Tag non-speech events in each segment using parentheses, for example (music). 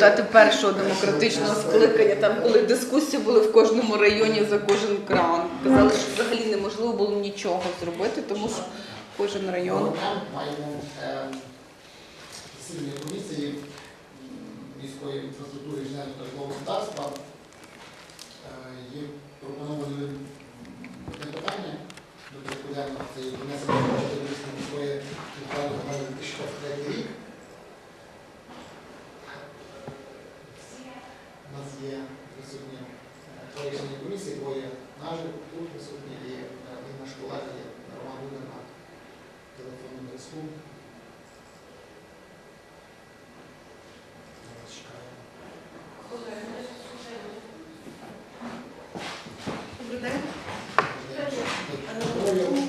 депутати першого демократичного скликання, там коли дискусії були в кожному районі за кожен кран. Казали, що взагалі неможливо було нічого зробити, тому що кожен район. Там маємо засідання комісії міської інфраструктури інженерного та житлового господарства. Є пропоновані одне питання до порядку. Це є Чернігівської міської територіальної 2023 рік. У нас є присутні е, троє членів комісії, двоє наживо, тут присутні і е, один наш колега є. Роман Гудер на зв'язку. Зараз чекаємо. Добрий день. Пропоную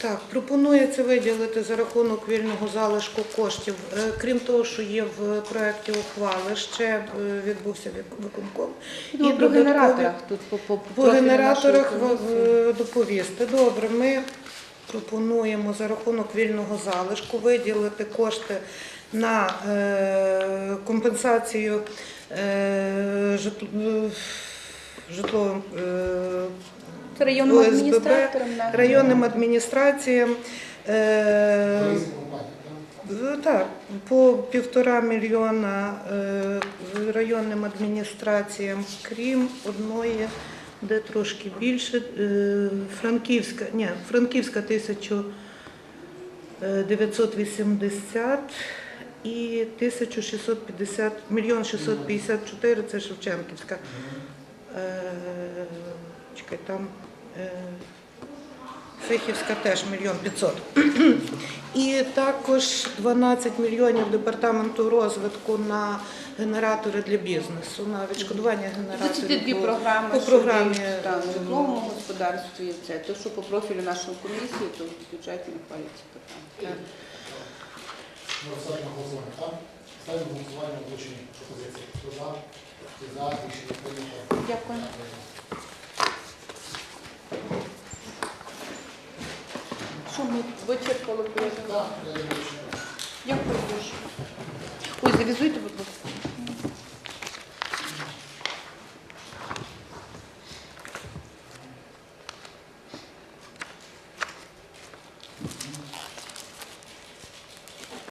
Так. Пропонується виділити за рахунок вільного залишку коштів. Е, Крім того, що є в проєкті ухвали, ще е, відбувся від- виконком. І про генераторах тут по, по, По генераторах доповісти. Добре, ми пропонуємо за рахунок вільного залишку виділити кошти на е, компенсацію житл- житловим Це районним ОСББ, адміністратором нашим. районним адміністраціям. е, так? Е, Так, по півтора мільйона е, районним адміністраціям, крім одної, де трошки більше, е, Франківська, ні, Франківська 1980 і 1650, мільйон 654 це Шевченківська. Е, Чекай, там е, Сихівська теж мільйон 500. (clears throat) І також 12 мільйонів департаменту розвитку на генератори для бізнесу, на відшкодування генераторів. ті дві програми, по програмі, житловому господарстві є це. То, що по профілю нашої комісії, то в бюджеті не хвалиться питання. Голосування. Ставимо голосування пропозиції. Дякую. Ми вичерпали порядок? Так, я Дякую дуже. Ой, завізуйте,